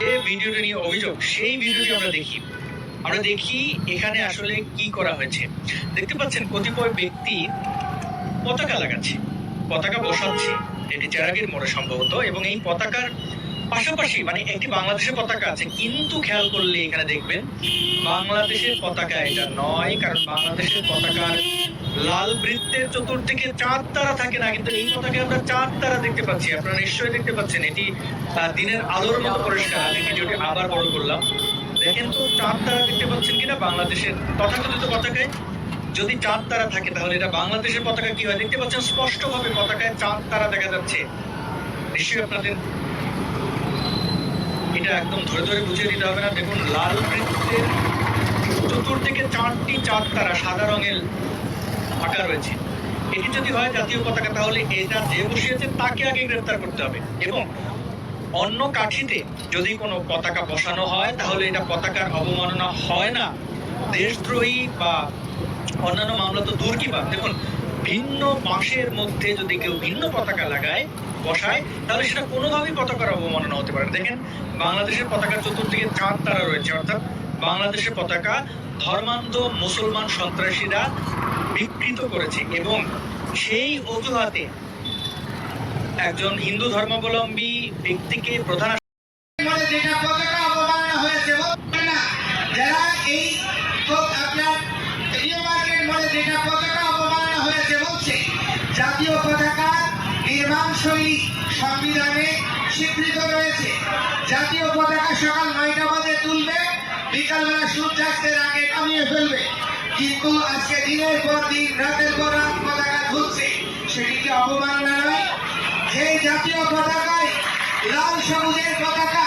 যে ভিডিওটা নিয়ে অভিযোগ, সেই ভিডিওটি আমরা দেখি। আমরা দেখি এখানে আসলে কি করা হয়েছে। দেখতে পাচ্ছেন, কতিপয় ব্যক্তি পতাকা লাগাচ্ছে, পতাকা বসাচ্ছে। এটি চেরাগির মোড়ে সম্ভবত এবং এই পতাকার পাশাপাশি মানে একটি বাংলাদেশের পতাকা আছে। কিন্তু খেয়াল করলে এখানে দেখবেন বাংলাদেশের পতাকা এটা নয়, কারণ বাংলাদেশের পতাকার লাল বৃত্তের চতুর্দিকে চাঁদ তারা থাকে না, কিন্তু এই পতাকায় আমরা চাঁদ তারা দেখতে পাচ্ছি। আপনারা নিশ্চয়ই দেখতে পাচ্ছেন, এটি দিনের আলোর মতো পরিষ্কার। আমি ভিডিওটি আবার বড় করলাম। দেখেন তো চাঁদ তারা দেখতে পাচ্ছেন কিনা? বাংলাদেশের তথাকথিত পতাকায় যদি চাঁদ তারা থাকে, তাহলে এটা বাংলাদেশের পতাকা কি হয়? দেখতে পাচ্ছেন স্পষ্ট ভাবে পতাকায় চাঁদ তারা দেখা যাচ্ছে। নিশ্চয়ই আপনাদের এটা একদম ধরে ধরে বুঝিয়ে দিতে হবে না। দেখুন, লাল বৃত্তের চতুর্দিকে চারটি চাঁদ তারা সাদা রঙের আঁকা রয়েছে। এটি যদি হয় জাতীয় পতাকা, তাহলে এটা যে বসিয়েছে, তাকে আগে গ্রেফতার করতে হবে। এবং অন্য কাঠিতে যদি কোনো পতাকা বসানো হয়, তাহলে এটা পতাকার অবমাননা হয় না। দেশদ্রোহী বা অন্যান্য মামলা তো দূর কি বাদ? দেখুন ভিন্ন মাসের মধ্যে যদি কেউ ভিন্ন পতাকা লাগায়, বসায়, তাহলে সেটা কোনোভাবেই পতাকার অবমাননা হতে পারে দেখেন, বাংলাদেশের পতাকার চতুর্দিকে চাঁদ তারা রয়েছে, অর্থাৎ বাংলাদেশের পতাকা ধর্মান্ধ মুসলমান সন্ত্রাসীরা বিকৃত করেছে এবং সেই অজুহাতে একজন হিন্দু ধর্মাবলম্বী ব্যক্তিকে প্রধান জাতীয় পতাকা নির্মাণ শৈলী সংবিধানে স্বীকৃত রয়েছে। জাতীয় পতাকা সকাল নয়টা বাজে তুলবে, বিকালবেলা সূর্যাস্তের আগে নামিয়ে ফেলবে। কিন্তু আজকে দিনের পর দিন, রাতের পর রাত পতাকা তুলছে সেটি কি অবমাননা নয়? যে জাতীয় পতাকায় লাল সবুজের পতাকা,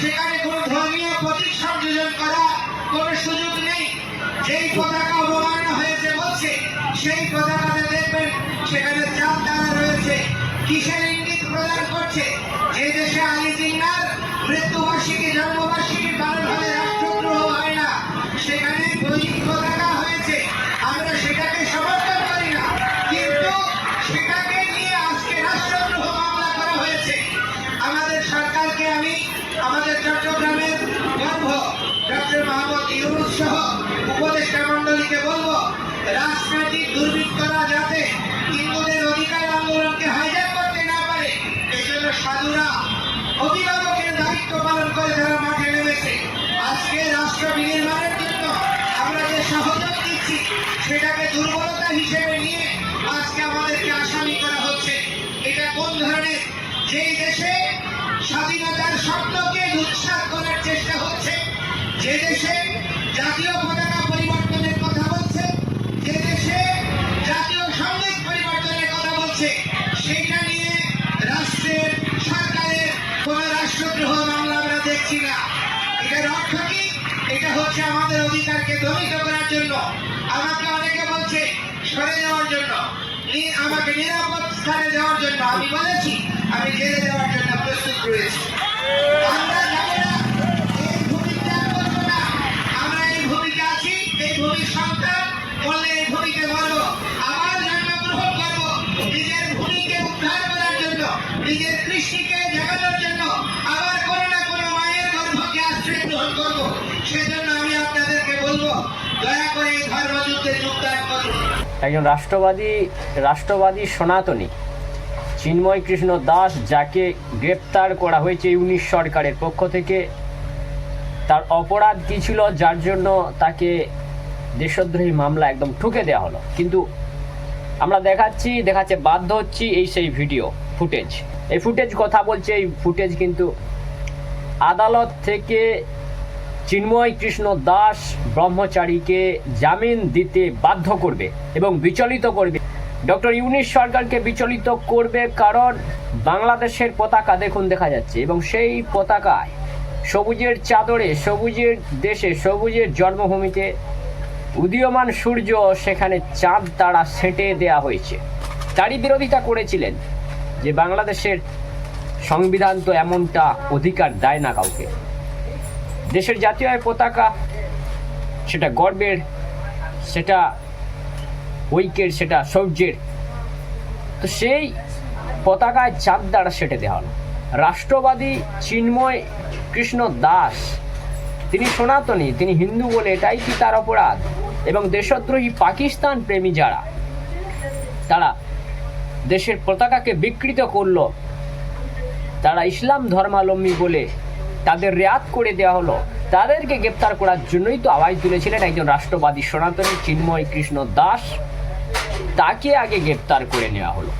সেখানে কোনো ধর্মীয় প্রতীক সংযোজন করা কোনো সুযোগ নেই। যেই পতাকা অবমাননা হয়েছে বলছে, সেই পতাকাতে দেখবেন, সেখানে চাঁদ দ্বারা রয়েছে। কিসের ইঙ্গিত প্রদান করছে? যে দেশে আলী রাজনৈতিক দুর্বৃত্তরা যাতে হিন্দুদের অধিকার আন্দোলনকে হাইজ্যাক করতে না পারে এই জন্য সাধুরা অভিভাবকের দায়িত্ব পালন করে যারা মাঠে নেমেছে। আজকে রাষ্ট্র বিনির্মাণের জন্য আমরা যে সহযোগ দিচ্ছি, সেটাকে দুর্বলতা হিসেবে নিয়ে আজকে আমাদেরকে আসামি করা হচ্ছে। এটা কোন ধরনের? যেই দেশে স্বাধীনতার স্বপ্নকে উৎসাহ করার চেষ্টা হচ্ছে, যে দেশে জাতীয় পতাকা এটার অর্থ কি? এটা হচ্ছে আমাদের অধিকারকে দমিত করার জন্য। আমাকে অনেকে বলছে, সরে যাওয়ার জন্য। আমাকে নিরাপদ স্থানে যাওয়ার জন্য। আমি বলেছি, আমি জেলে যাওয়ার জন্য প্রস্তুত রয়েছি। এই ভূমি করব ভূমিতে আছি, এই ভূমির সন্তান। ভূমিকে করব। নিজের ভূমিকে উদ্ধার করার জন্য, নিজের কৃষিকে জাগানোর জন্য। আবার করব। সেজন্য আমি আপনাদেরকে বলব, দয়া করে এই ধর্মযুদ্ধে যোগদান করুন। একজন রাষ্ট্রবাদী রাষ্ট্রবাদী সনাতনী চিন্ময় কৃষ্ণ দাস, যাকে গ্রেপ্তার করা হয়েছে ইউনিশ সরকারের পক্ষ থেকে, তার অপরাধ কী ছিল যার জন্য তাকে দেশদ্রোহী মামলা একদম ঠুকে দেওয়া হলো? কিন্তু আমরা দেখাচ্ছি দেখাচ্ছে বাধ্য হচ্ছি এই সেই ভিডিও, ফুটেজ। এই ফুটেজ কথা বলছে, এই ফুটেজ কিন্তু আদালত থেকে চিন্ময় কৃষ্ণ দাস ব্রহ্মচারীকে জামিন দিতে বাধ্য করবে এবং বিচলিত করবে। ডক্টর ইউনিশ সরকারকে বিচলিত করবে কারণ বাংলাদেশের পতাকা দেখুন দেখা যাচ্ছে এবং সেই পতাকায় সবুজের চাদরে, সবুজের দেশে, সবুজের জন্মভূমিতে উদীয়মান সূর্য সেখানে চাঁদ তারা সেঁটে দেয়া হয়েছে। তারই বিরোধিতা করেছিলেন যে বাংলাদেশের সংবিধান তো এমনটা অধিকার দেয় না কাউকে। দেশের জাতীয় পতাকা, সেটা গর্বের, সেটা ঐক্যের, সেটা সৌর্যের। তো সেই পতাকায় চাঁদ দ্বারা সেটে দেওয়া রাষ্ট্রবাদী চিন্ময় কৃষ্ণ দাস, তিনি সনাতনী, তিনি হিন্দু বলে এটাই কি তার অপরাধ? এবং দেশদ্রোহী পাকিস্তান প্রেমী যারা, তারা দেশের পতাকাকে বিকৃত করল, তারা ইসলাম ধর্মাবলম্বী বলে তাদের রেয়াত করে দেওয়া হলো। তাদেরকে গ্রেপ্তার করার জন্যই তো আওয়াজ তুলেছিলেন একজন রাষ্ট্রবাদী সনাতনী চিন্ময় কৃষ্ণ দাস। তাকে আগে গ্রেপ্তার করে নেওয়া হলো।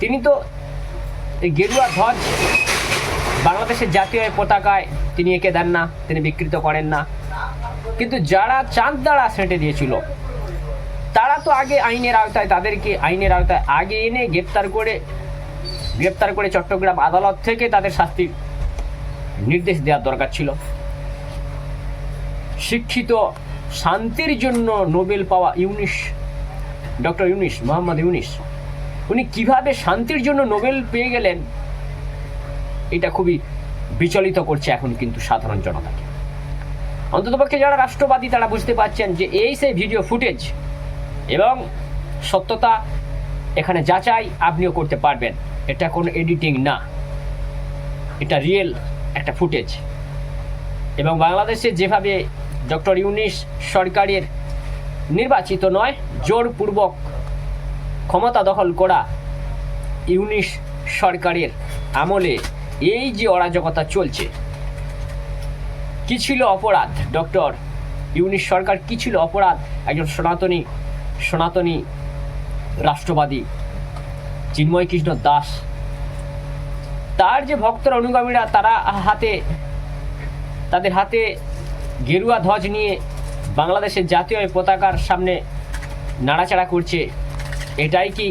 তিনি তো এই গেরুয়া ধ্বজ বাংলাদেশের জাতীয় পতাকায় তিনি এঁকে দেন না, তিনি বিকৃত করেন না। কিন্তু যারা চাঁদ দ্বারা সেঁটে দিয়েছিল, তারা তো আগে আইনের আওতায়, তাদেরকে আইনের আওতায় আগে এনে গ্রেপ্তার করে গ্রেপ্তার করে চট্টগ্রাম আদালত থেকে তাদের শাস্তির নির্দেশ দেওয়ার দরকার ছিল। শিক্ষিত শান্তির জন্য নোবেল পাওয়া ইউনিস, ডক্টর ইউনিস, মোহাম্মদ ইউনিস, উনি কীভাবে শান্তির জন্য নোবেল পেয়ে গেলেন, এটা খুবই বিচলিত করছে এখন কিন্তু সাধারণ জনতাকে অন্ততপক্ষে যারা রাষ্ট্রবাদী, তারা বুঝতে পারছেন যে এই সেই ভিডিও ফুটেজ এবং সত্যতা এখানে যাচাই আপনিও করতে পারবেন। এটা কোনো এডিটিং না। এটা রিয়েল একটা ফুটেজ এবং বাংলাদেশে যেভাবে ডক্টর ইউনিস সরকারের নির্বাচিত নয়, জোরপূর্বক ক্ষমতা দখল করা ইউনিস সরকারের আমলে এই যে অরাজকতা চলছে, কি ছিল অপরাধ? ডক্টর ইউনিস সরকার কি ছিল অপরাধ? একজন সনাতনী সনাতনী রাষ্ট্রবাদী চিন্ময় কৃষ্ণ দাস তার যে ভক্তরা অনুগামীরা, তারা হাতে, তাদের হাতে গেরুয়া ধ্বজ নিয়ে বাংলাদেশের জাতীয় পতাকার সামনে নাড়াচাড়া করছে। এটাই কি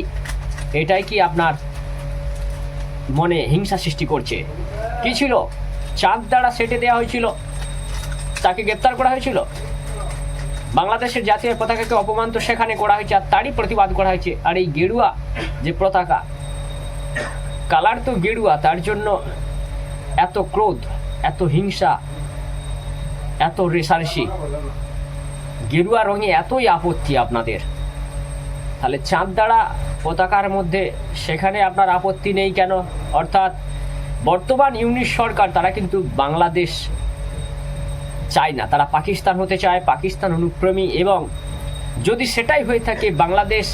এটাই কি আপনার মনে হিংসা সৃষ্টি করছে? কি ছিল? চাঁদ দ্বারা সেটে দেওয়া হয়েছিল? তাকে গ্রেপ্তার করা হয়েছিল? বাংলাদেশের জাতীয় পতাকাকে অপমান তো সেখানে করা হয়েছে আর তারই প্রতিবাদ করা হয়েছে। আর এই গেরুয়া যে পতাকা কালার তো গেরুয়া, তার জন্য এত ক্রোধ, এত হিংসা, এত রেশারেশি। গেরুয়া রঙে এতই আপত্তি আপনাদের। তাহলে চাঁদ দ্বারা পতাকার মধ্যে সেখানে আপনার আপত্তি নেই কেন? অর্থাৎ বর্তমান ইউনিট সরকার, তারা কিন্তু বাংলাদেশ চায় না। তারা পাকিস্তান হতে চায়, পাকিস্তান অনুপ্রেমী এবং যদি সেটাই হয়ে থাকে, বাংলাদেশ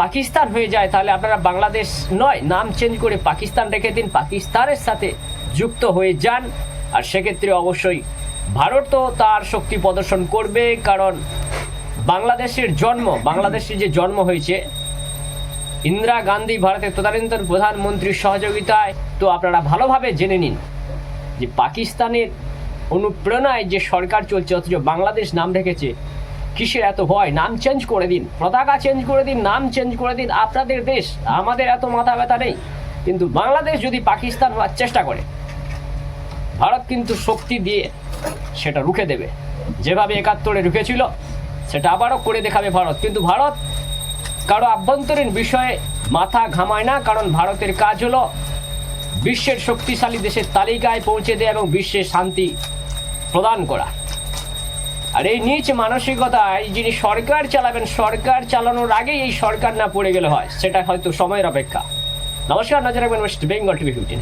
পাকিস্তান হয়ে যায়, তাহলে আপনারা বাংলাদেশ নয়, নাম চেঞ্জ করে পাকিস্তান রেখে দিন, পাকিস্তানের সাথে যুক্ত হয়ে যান। আর সেক্ষেত্রে অবশ্যই ভারত তো তার শক্তি প্রদর্শন করবে, কারণ বাংলাদেশের জন্ম, বাংলাদেশের যে জন্ম হয়েছে, ইন্দিরা গান্ধী ভারতের তদানীন্তন প্রধানমন্ত্রীর সহযোগিতায়, তো আপনারা ভালোভাবে জেনে নিন যে পাকিস্তানের অনুপ্রেরণায় যে সরকার চলছে, অথচ বাংলাদেশ নাম রেখেছে কিসের এত ভয়? নাম চেঞ্জ করে দিন। পতাকা চেঞ্জ করে দিন, নাম চেঞ্জ করে দিন। আপনাদের দেশ, আমাদের এত মাথা ব্যথা নেই। কিন্তু বাংলাদেশ যদি পাকিস্তান হওয়ার চেষ্টা করে, ভারত কিন্তু শক্তি দিয়ে সেটা রুখে দেবে। যেভাবে একাত্তরে রুখেছিল, সেটা আবারও করে দেখাবে ভারত। কিন্তু ভারত কারও আভ্যন্তরীণ বিষয়ে মাথা ঘামায় না, কারণ ভারতের কাজ হলো বিশ্বের শক্তিশালী দেশের তালিকায় পৌঁছে দেয় এবং বিশ্বে শান্তি প্রদান করা। আর, এই নিচ মানসিকতায় যিনি সরকার চালাবেন, সরকার চালানোর আগে এই সরকার না পড়ে গেলে হয়, সেটা হয়তো সময়ের অপেক্ষা। নমস্কার, নজর রাখবেন ওয়েস্ট বেঙ্গল টিভি ফিফটিন